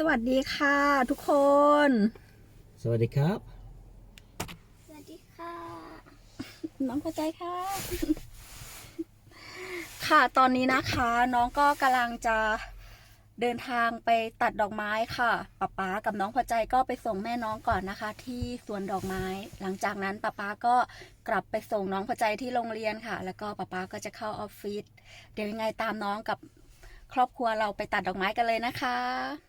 สวัสดีค่ะทุกคน สวัสดีครับ สวัสดีค่ะ น้องพอใจค่ะ ค่ะตอนนี้นะคะน้องก็กำลังจะเดินทางไปตัดดอกไม้ค่ะป๊าป๊ากับน้องพอใจก็ไปส่งแม่น้องก่อนนะคะ ที่สวนดอกไม้ หลังจากนั้นป๊าป๊าก็กลับไปส่งน้องพอใจที่โรงเรียนค่ะ แล้วก็ป๊าป๊าก็จะเข้าออฟฟิศเดี๋ยวยังไงตามน้องกับครอบครัวเราไปตัดดอกไม้กันเลยนะคะ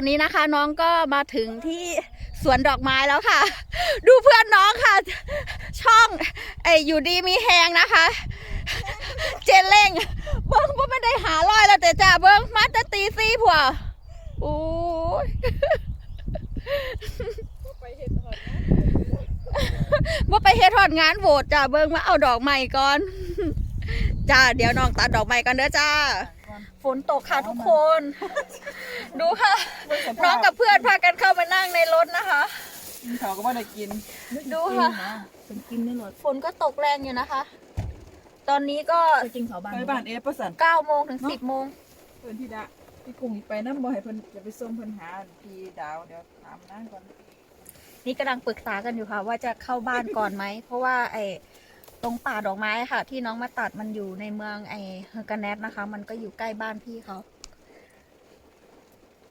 อนนี้นะคะน้องก็มาถึงที่สวนดอกไม้แล้วค่ะ ดูเพื่อนน้องค่ะ ช่องไออยู่ดีมีแหงนะคะ เจนเล่ง เบิ้งว่าไม่ได้หาลอยแล้วแต่จ่าเบิ้งมาจะตีซี่ผัวโอ้ยว่าไปเฮ็ดทอดงานโหวตจ้าเบิ้งมาเอาดอกใหม่ก่อน จ้าเดี๋ยวน้องตัดดอกใหม่กันเด้อจ้า ฝนตกค่ะทุกคน ดูค่ะ น้องกับเพื่อนพากันเข้ามานั่งในรถนะคะ กินเขาก็ไม่ได้กิน ดูค่ะเป็นกินในรถฝนก็ตกแรงอยู่นะคะ ตอนนี้ก็ไปกินเขาบ้านไปบ้านเอฟประสัน9โมงถึง10โมงเพื่อนที่ดะพี่กุ้งอีกไปน้ำบ่ให้เพิ่นจะไปส่งเพิ่นหาพี่ดาวเดี๋ยวถามนั่งก่อนนี่กำลังปรึกษากันอยู่ค่ะ ว่าจะเข้าบ้านก่อนไหม เพราะว่าไอ้ ตรงป่าดอกไม้ค่ะ ที่น้องมาตัดมันอยู่ในเมืองไอ้เฮอร์กาเนตนะคะ มันก็อยู่ใกล้บ้านพี่เขา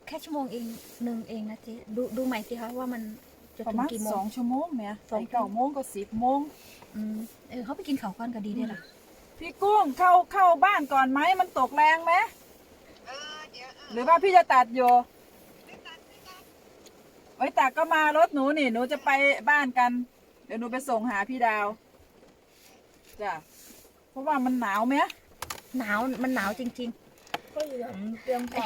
แค่ชั่วโมงเองหนึ่งเองนะเจ๊ดูดูใหม่สิคะว่ามันจะประถึงมาณกี่โมสอง งชั่วโมงแหม่สองไปเก้าโมงก็สิบโมงอืมเออเขาไปกินข้าวก้อนก็ดีได้ละพี่กุ้งเข้าเข้าบ้านก่อนไหมมันตกแรงไหมหรือว่าพี่จะตัดอยู่ไว้ตัดก็มารถหนูนี่หนูจะไปบ้านกัน เดี๋ยวหนูไปส่งหาพี่ดาว จ้ะเพราะว่ามันหนาวไหมหนาวมันหนาวจริง ก็อยู่แบบเตรียมพอ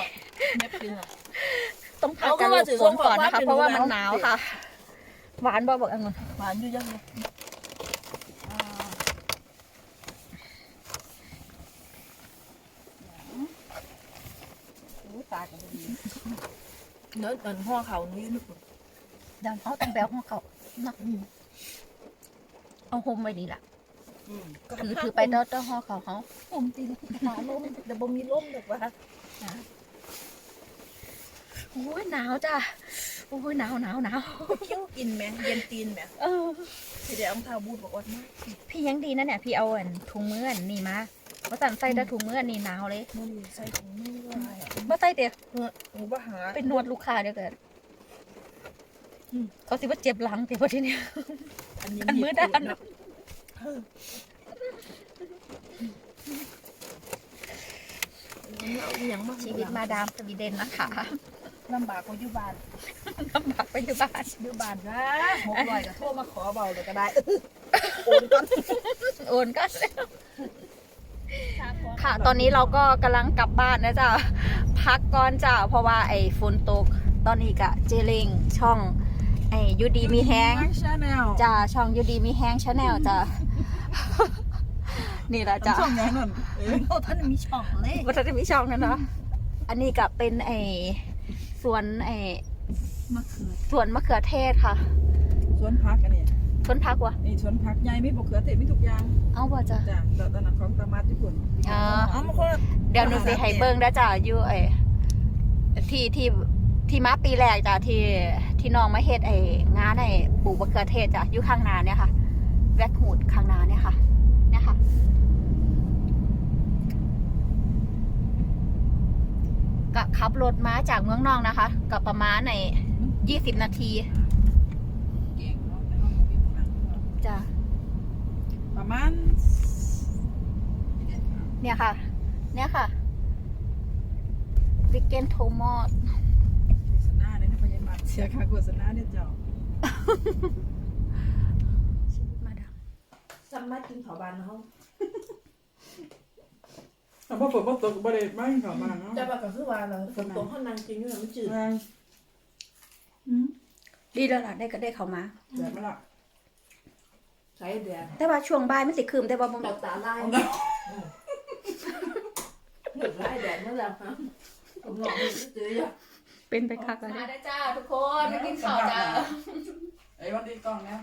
เน็บกินอะๆต้องพักเอากันเข้าหลมาบถือฝนก่อนนะคะส่งเพราะว่าของมันบ้านหนาวเป็นค่ะ หวานบ่บอกอังุนหวานอยู่ยังเลยโอ้ตากันดีเนื้อเหมือนห่อเขานุ้ยนึกเดี๋ยวเขาต้องแบลของเขาเนาะเอาโฮมไว้ดีล่ะอืม ถือถือไปเด้อเด้อห่อเขาเขาผมตีหาลมเดี๋ยวบ่มีลมแบบว่าโอ้ยหนาวจ้ะโอ้ยหนาวหนาวหนาวเคี้ยวกินไหมเย็นตีนไหมเออทีเดียวอังเท้าบูดบอกว่ามาพี่ยังดีนะเนี่ยพี่เอาอันถุงมืออันนี่มาเพราะสั่นใส่แต่ถุงมืออันนี่หนาวเลยมันอยู่ใส่ถุงมือว่าอะไรอะเมื่อใส่เดี๋ยวเนื้อหนูว่าหาเป็นนวดลูกค้าเดี๋ยวเกิดอืมเขาสิว่าเจ็บหลังเดี๋ยวพอทีเนี้ยอันนี้อันมือด้าน เอาอหย่างมาชีวิตมาดามสวีเดนนะคะลำบากกว่าอยู่บ้านลำบากไปอยู่บ้านอยู่บ้านนะหกร้อยก็โทรมาขอเบาเลยก็ได้โอนก็ ค่ะ ตอนนี้เราก็กำลังกลับบ้านนะจ๊ะ พักก่อนจ้ะ เพราะว่าไอ้ฝนตก ตอนนี้กะเจเลงช่อง ไอ้ยูดีมีแฮงชาแนลจ้าช่องยูดีมีแฮงชาแนลจ้า นี่แหละจ้ะช่องยังนั่นเออโอ้ท่านมีช่องเลยวัฒนมีช่องนั่นเนาะอันนี้ก็เป็นไอสวนไอมะเขือสวนมะเขือเทศค่ะสวนพักอันนี้สวนพักวะนี่สวนพักใหญ่มีบกเขือเทศมีทุกอย่างเอาบ่จ้ะจ้ะแต่ตอนนั้นของตามัดญี่ปุ่นอ๋ออ๋อมันคนละเดี๋ยวหนูสิให้เบิ่งได้อจ้ะอยู่ไอที่ที่ที่มาปีแรกจ้ะที่ที่น้องมาเฮ็ดไองานไอปลูกมะเขือเทศจ้ะอยู่ข้างนาเนี่ยค่ะ แวกหูดข้างนาเนี่ยค่ะเนี่ยค่ะก็ขับรถมาจากเมืองนอกนะคะก็ประมาณในยี่สิบนาทีเก่งเนาะในห้องของพี่ผู้นั้นจ้ะประมาณ เนี่ยค่ะ เนี่ยค่ะวิกเกนโทมอสโฆษณาเนี่ยนะพยาบาลเสียค่าโฆษณาเนี่ยเจ้ามาดาม จำมากินเผาบานเขาแต่พอฝนตกบ่ได้ไม่เข้ามาเนาะจะมากับคือว่าเราฝนตกเขานางกินอยู่น่ะมันจืดอืมดีแล้วล่ะได้ก็ได้เข้ามา แดดมาละใช้แดดแต่ว่าช่วงบ่ายมันสิคืมแต่ว่าบ่ดอกตาลายหยุดไล่แดดเมื่อไหร่ฮะผมลองดูจืดอะเป็นไปคักแล้วมาได้จ้าทุกคนมากินข้าวจ้าไอ้วันที่กล้องเนี่ย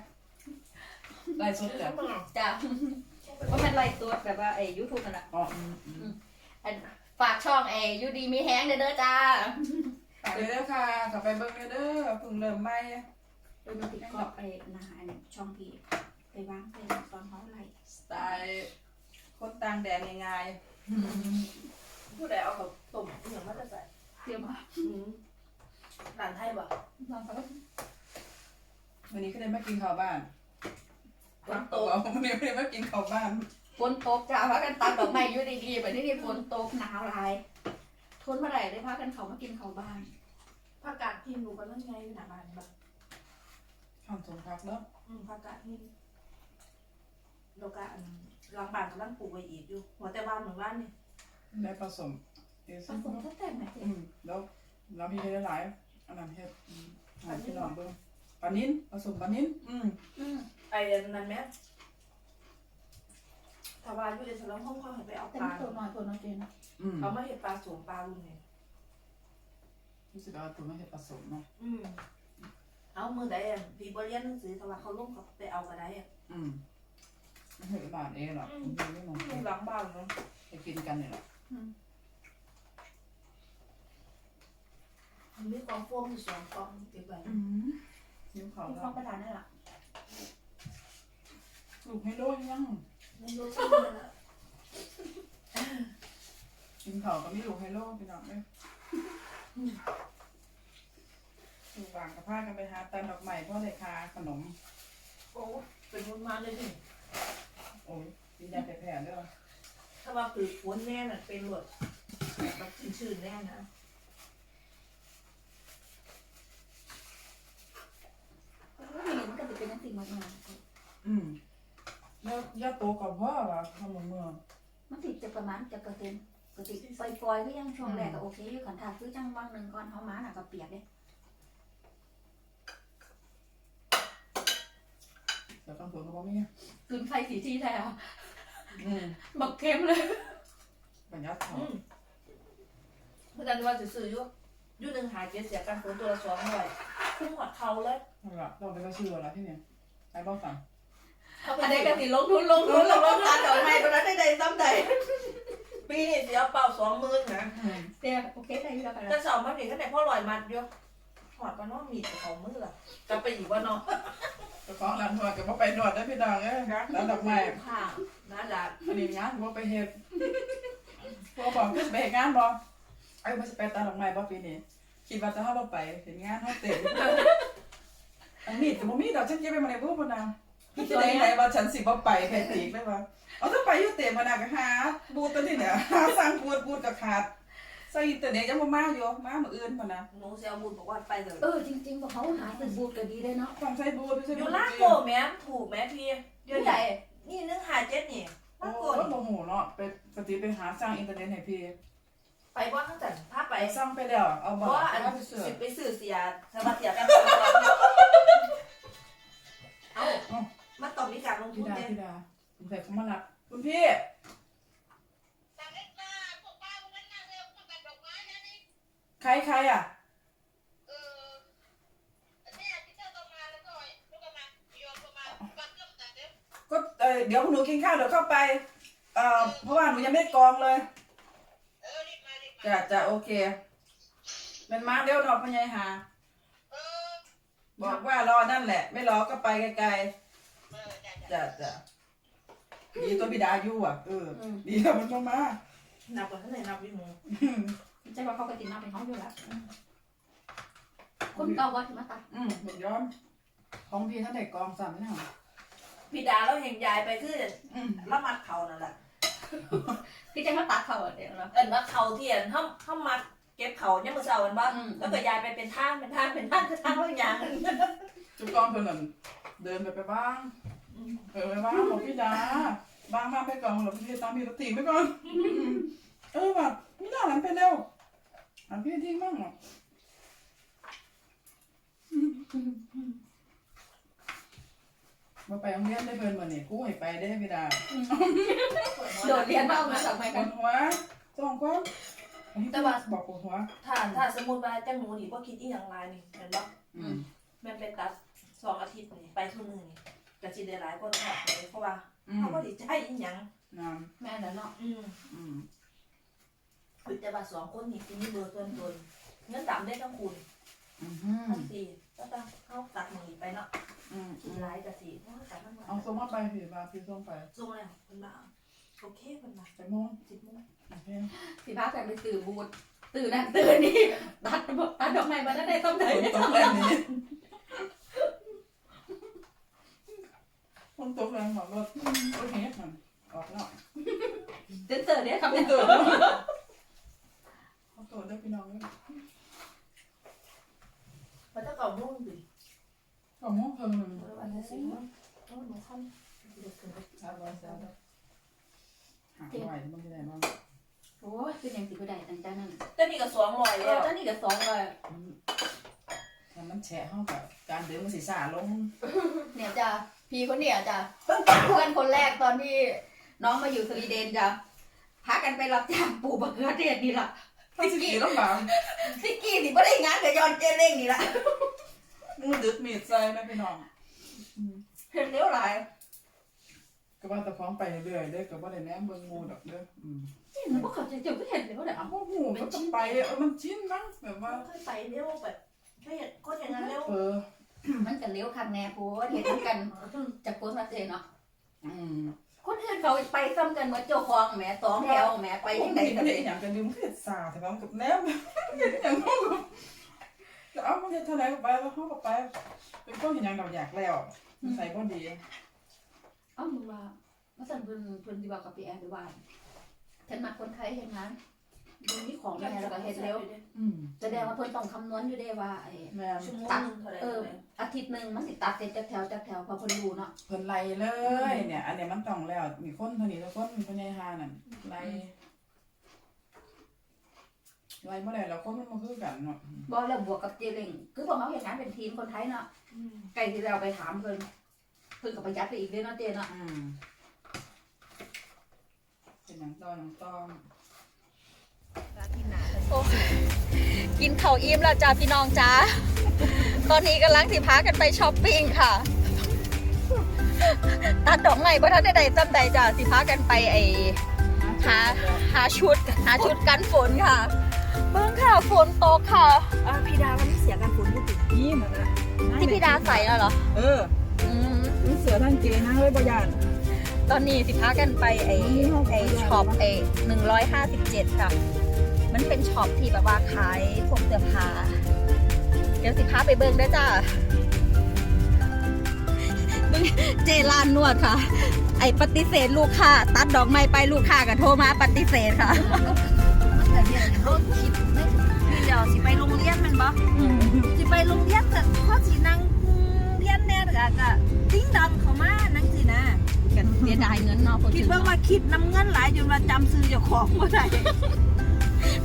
ได้สดจ้ะจ้าว่ามันไล่ตัวแบบว่าไอ้ยูทูบนั่นแหละอ๋ออืมอืมอันฝากช่องไอ้ยูดีมีแฮงเด้อเด้อจ้าฝากเลยเด้อค่ะกลับไปเบิ่งเลยเด้อเพิ่งเริ่มใหม่โดยมันติดกรอบไอ้นาอันนี้ช่องพี่ไปวางไปตอนเขาไล่สไตล์คนต่างแดนง่ายผู้ใดเอาเขาต้มอย่างมันจะใส่เตรียมมาร้านไทยบ่ลองเขาๆวันนี้ก็ได้มากินข้าวบ้านฝ นตตัวกวันนี้ไม่ได้มากินข้าวบ้านฝนตกจ้าพากันตัดดอกไม้อยู่ดีๆแบบนี้นี่ฝนตกหนาวหลาย ทนเมื่อไหร่ได้พากันเขามากินเขาวบ้านผักกาดหินหนูก็นั่นไงอยู่หน้าบ้านแบบข้าวสมพักเนาะอืมผักกาดหินแล้วก็อันหลังบ้านกำลังปลูกไว้อีกอยู่หัวแต่บ้านเหมือนบ้านนี่ได้ผสมเดี๋ยวผสิสมตั้งแต่ไหนเจ๊อืมแล้วเรามีได้หลายอันนั้นเฮ็ดอืมหาพี่น้องเบิ่งปลานิ้นผสมปลานิ้นอืมอืม ไอ้นั่นแม่ถ้าว่าอยู่ในสลัมห้องเขาให้ไปเอาแต่ปลาไม่ตัวน้อยตัวน้อยเจนนะอืมเอามาเห็ดปลาสวมปลาลุงเนี่ยรู้สึกเอาตัวมาเฮ็ดผสมเนาะอืม เอามือใดอะพี่บเรียนหนังสือแต่ว่าเขาลงเขาไปเอาก็ได้อะอืมไม่เฮ็ดบ้านเองหรอกมันไม่มองอยู่หลังบ้านเนาะไปกินกันนี่แหละมันมีกองโฟมอยู่สองกองเก็บไว้อืมยิ้มเขาที่แล้ฟ้อวงประธานนั่นแหละ ลูกให้โลยังในรถที่มันอะกินเขาก็มีลูกให้โลพี่น้องเด้อลูกวางกับผ้ากันไปหาตันดอกไม้พ่อได้คาขนม โอ้เป็นคนมาเลยนี่โอ้ยกินยาแผ่ๆเด้อถ้าว่าคือฝนแน่น่ะเป็นรถแบบชื้นๆแน่นะก็มีมันก็จะเป็นนักสิ่งมากมายอืม แล้วยาโตกับพ่อว่ะทำมือเมืองมันติดจะประมาณจะกระเซ็นกระติปล่อยๆก็ยังช่วงแรกก็โอเคอยู่ขันถาซื้อจังวังหนึ่งก่อนเขามาหนักกับเปียกเลยแต่ต้องตัวก็บ่มีคืนไฟสีที่แท้อืมบักเข้มเลยบรรยากาศอืมเพราะฉะนั้นว่าจะซื้ออยู่อยู่หนึ่งหาเจ็ดเสียกันฝนตัวละสองร้อยคุ้มหัดเขาเลยนั่นล่ะเราไปก็ชื่อแล้วที่เนี่ยไอ้บ้าสั่งเขาไป อันนี้ก็สิลงทุนลงทุรู้นหรอกว่านดอกไม้ตอนนั้นได้ใดซ้ำใดปีนี้เสียเป่าสองหมื่นนะเสียโอเคได้อยู่แล้วกันแต่สองมันนี่ขนาดพ่อลอยมัดเดียวหอดปะเน้องมีแต่ของมือล่ะกลับไปอีกว่าเนาะเจ้าของร้านนวดก็บ่ไปนวดได้อพี่น้องเอ้ยร้านดอกไม้ข้างน่ารักอันนี้งานบ่ไปเฮ็ดพวกบอกคือสิไปเฮ็ดงานบ่ไอ้ยบ่สิไปตาดอกไม้บ่ปีนี้คิดว่าจะเฮาบ่ไปเห็นงานเฮาเต็มอันนี้ก็บ่มีดอกฉันเก็บไว้มาในบ่บ่นาง พี่สิได้ไหนว่าฉันสิบ่ไปแค่ติกเลยว่าเอาถ้าไปอยู่เต็มบ่นางก็หาบูธตัวนี้เนี่ยหาสั่งบูธบูธก็ขาดใส่อินเทอร์เน็ตยังบ่มาอยู่มามื้ออื่นพุ่นน่ะหนูเสียบุญบอกว่าไปเลยเออจริงๆบอกเขาหาซื้อบูทก็ดีเลยเนาะต้องใช้บูธใช้อบูยู่ธลาโกแม่ถูกแม่พี่เดี๋ยวผู้ใหญ่นี้นี่นึงหาเจ็ดนี่โอ้ลาโกยโมโหเนาะไปปกติไปหาสร้างอินเทอร์เน็ตให้พี่ไปว่าตั้งแต่พาไปไปสร้างไปแล้วเอาเพบ่ราะว่าอันเอาไปเสือสิไปสื่อเสียสวัสดีกันเอ้า มันต้องมีการลงทุพี่นดาเนี่ยพี่ดาผมใส่เขามารับคุณพี่ ใครใครอะ ก็เออเดี๋ยวหนูกินข้าวเดี๋ยวเข้าไป เอ่อเพราะว่าหนูยังไม่ได้กรองเลยจะจะโอเคเป็นมาเดี๋ยวดอกพญายหา บอกว่ารอนั่นแหละ ไม่รอก็ไปไกลๆ จะจะดีตัวบิดาอยู่อะเออดีแล้วมันก็มานับกว่าเท่าไหร่นับพี่หมูใช่ว่าเขาก็ติดน้ำเป็นเขาอยู่แล้วคนเก่าว่าถึงมาตัดอืมเห็นย้อมของพี่ท่านไหนกรองสามเนี่ยพี่ดาแล้วเห็นยายไปคืออืมละมัดเขานั่นแหละพี่จะมาตัดเขาอะเดี๋ยวเนาะเอินว่าเขาเทียนห้ามห้ามมัดเก็บเขาเนี่ยมือเสาร์กันบ้างอืมแล้วก็ยายไปเป็นทางเป็นทางเป็นทางคือทางบางอย่างจุดกรองเพิ่นนั่นเดินไปไปบ้าง เออไปบ้างบอกพี่ดาบ้างบ้างไปกรองหรอพี่ตามพี่รถทิ้งไปก่อนเออแบบไม่น่าหลันไปเร็วหันพี่ทิ้งบ้างหรอมาไปโรงเรียนได้เพิ่นมาเนี่ยกูให้ไปได้พี่ดาโดดเรียนมาเอามาจากไหนปกัวนดหัวจ้องความแต่ว่าบอกปวดหัว ถ้าถ้าสมมติว่าจังหนูนี่ก็คิดอีหยังไรนี่เห็นปะอืม แม่นไปตัดสองอาทิตย์นี่ไปทุกมือนี่ กะสิได้หลายคนค่ะเพราะว่าอืมเขาก็ดีใจอีหยังน้แม่นั่นเนาะอืมำอืมคือแต่ว่าสองคนนี่กินนี่เบอร์ส่วนตนเงินตามได้ทั้งคุณอืมทั้งสี่ก็ต้องเข้าตัดมือไปเนาะอืมกินหลายกะสิเพราะว่าตัดทั้งวันเอาส้มมาไปพี่มาพี่ส้มไปส่งแล้วคนละโอเคคนละไปโมงสิบโมง โอเคสิพาแต่ไปตื่นบูดตื่นนั่นตื่นนี่ตัดตัดดอกไม้มาได้ต้นไหนฝนตกแรงนี้ ฝนตกแรงบอกรถรถเฮ็ดมันออกหน่อยเต้นเตอร์เนี่ยครับฝเนี่นยตกเขาตกได้พี่น้องเลยมันจะเก่าโมงดิก็โมงเพิ่งหนึ่งวันละสิบโมงโอ้หนูขั้นเด็กขึ้นไปครับร้อยแซ่บหาไหวมันจะได้บ้างโอ้ยคือยังสิบได้ตั้งแต่นั้นแต่นี่ก็สองร้อยเอแล้อวเจ้านี่ก็สองเลยถ้ามันแฉะเข้ากับการเดินมันสีสาลงเนี่ยจ้ะ พี่คนเนี่ยจ้ะเพื่อนคนแรกตอนที่น้องมาอยู่สวีเดนจ้ะพากันไปรับจ้างปลูกมะเขือเทศนี่ล่ะถ้าสิขี่ลำบากสิกี้สิไม่ได้งานกับยอนเจเล้งนี่ล่ะมือดึกมีดใส่นะพี่น้องเห็นเลี้ยวหลายก็ว่าแต่ฟ้องไปเรื่อยๆเด้อก็บ่ได้แนมเบิ่งหมู่ดอกเด้ออืมนี่มันพวกเขาจะเจ้าก็เห็นเลี้ยวแต่เอาโอ้โหมันก็ไปเออมันชินมั้งแบบว่าเคยไปเร็วแบบแค่ก็อย่างนั้นเร็วเออ มันกันเลี้ยวคันแน่พูดเห็นกันจากคนมาเจเนาะอืมคนอื่นเขาไปซ้ำกันเหมือนเจ้าของแหมสองแถวแหมไปยังไงกักันนเลเลยยอย่างกันลืมเฮ็ดสาแต่ว่ามันกับแนมเฮ็ดอย่างนั้นก็เอามันเฮ็ดเท่าไหร่ก็ไปแล้วเฮาก็ไป เป็นคนเห็นหยังดอกอยากแล้วใส่บ่ดีเอ้ามึงว่ามาสั่นเพิ่นเพิ่นดีว่ากับพี่แอนดีว่าฉันมาคนไทยเห็นงาน ดูนี่ของแม่แล้วก็เห็นเร็วอืมแสดงว่าเพิ่นต้องคำนวณอยู่เด้ว่าไอ้แม่นชั่วโมงนึงเท่าไหร่เอออาทิตย์หนึ่งมันสิตัดเสร็จจากแถวจากแถวเพอเพิ่นรู้เนาะเพิ่นไล่เลยเนี่ย อันเนี้ยมันต้องแล้ว มีคนเท่านี้แล้วคนเพิ่นใหญ่หานั่นไล่ไล่บ่ได้แล้วคนมันบ่คือกันเนาะบ่แล้วบวกกับเจเล้งคือพวกเขาเห็นงานเป็นทีมคนไทยเนาะไก่ที่เราไปถามเพิ่นเพิ่นก็ประหยัดไปอีกเด้เนาะเจเนาะอืมเป็นหยังตอนหยังตอน กินข้าวอิ่มแล้วจ้าพี่น้องจ้าตอนนี้กำลังสิพากันไปช้อปปิ้งค่ะ ตัดดอกไม้บ่ทันได้ใดจำใดจ้าสิพากันไปไอหาหาชุดหาชุดกันฝนค่ะ เบิ่งค่ะฝนตกค่ะอ่าพี่ดาวันนี้เสียการฝนอยู่ติยิ้มที่พี่ดาใส่แล้วเหรอ เอออืมมีเสือทั้งเกนะเฮ้ยบ่ยาน ตอนนี้สิพากันไปไอไอช็อปไอหนึ่งร้อยห้าสิบเจ็ดค่ะ มันเป็นช็อปที่แบบว่าขายพวกเสื้อผ้าเดี๋ยวสิพาไปเบิ่งได้อจ้าเบิ่งเจลานนวดค่ะ ไอปฏิเสธลูกค้าตัดดอกไม้ไปลูกค้าก็โทรมาปฏิเสธค่ะแต่เนี่ยเขาคิดไม่นี่เดี๋ยวสิไปโรงเรียนแมันบ่สิไปโรงเรียนแต่เขาสินั่งเรียนแน่ก็ก็ติ้งดังเขามานั่งสินะกัน เสียดายเงินเนาะพวกคิดถึงว่ามาคิดนำเงินหลายจนว่าจำซื้อเจ้าของบ่ได้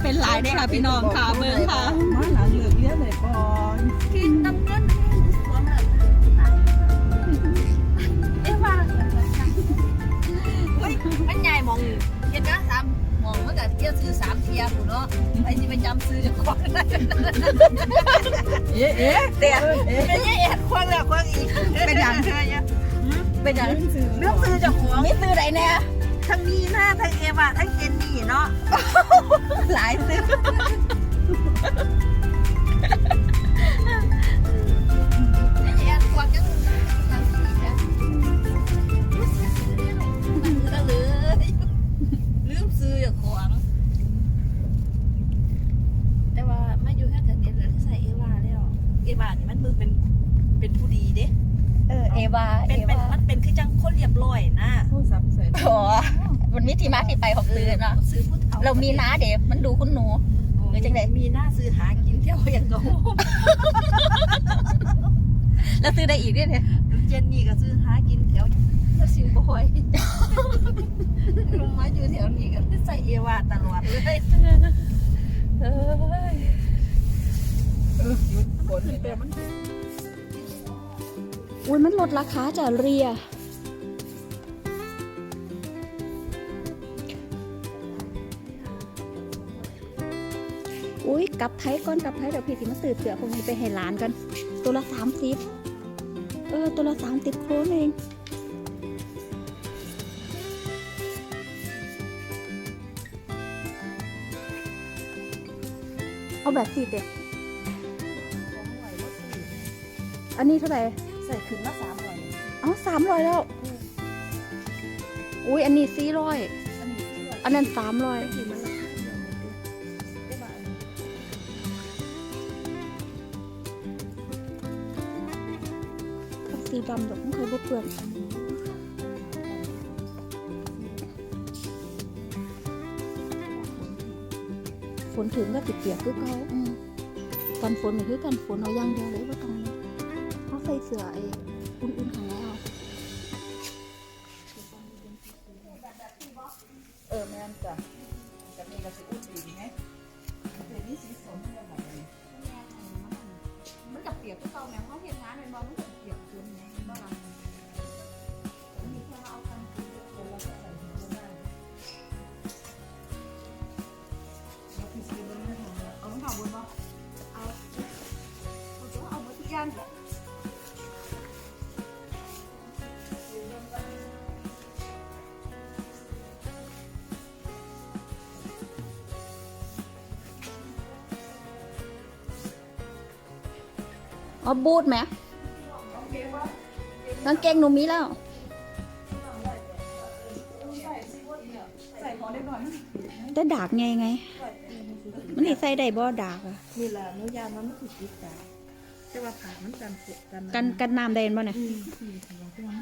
เป็นหลายได้อค่ะพี่น้องค่ะเบิ่งค่ะมาหลังเลิกเรียนเลยก่อนคิดนำเงินสวมเลยเอ๊ะว่าเฮ้ยองเฮ็ดงานสามหมองมันก็เที่ยวซื้อสามเที่ยวพุ่นเนาะไอ้ที่ไปจำซื้อเจะของได้เอ๊ะเอ๊ะแต่เอ๊ะไม่ใช่แอดควงแล้วควงอีกเป็นอย่างเธอเนี่ย เป็นอย่างเรื่องซื้อเจะของไม่ซื้อไหนแน่ทั้งมีหน้าทั้งเอวาทั้งเจนนี่เนาะ หลายซื้อ ยเจนนี่ก็ซื้อหากินแถวเที่ยวซิวบอยลงมาอยู่แถวนี้ก็ใส่เอวาตลอดเลยเอ้ยเออหยุดฝนขึ้นนี่ไปแม่มันอุ้ยมันลดราคาจากเรียอุ้ยกลับไทยก่อนกลับไทยเดี๋ยวพี่สิมาซื้อเสือพวกนี้ไปให้ร้านกัน ตัวละสามสิบเออตัวละสามสิบโครนเองเอาแบบสีเด็กอันนี้เท่าไหร่ใส่ขึ้นมาสามร้อยอ๋อสามร้อยแล้ว อุ้ยอันนี้สี่ร้อย อันนี้ที่ร้อยอันนั้นสามร้อย ดำดอกไม่เคยบดเปลือนฝนถึงก็ติดเปียกคือเขาอืมกันฝนนี่คือกันฝนเอาอย่างเดียวเลยว่าตรงนี้เขาใส่เสื้อไอ้อุ่นๆข้า กอย่างแหละเอาบูทไหมกางเกงหนูมีแล้วใส่ของเล็กน้อยนะแต่ดากไงไง มันนี่ใส่ได้บ่ดากอะนี่แหละนุยานมันไม่ถูกจิตใจ แต่ว่าผ่ามันกันเสียกันกันกันน้ำได้บ่เนี่ย อืมอืมแต่ว่า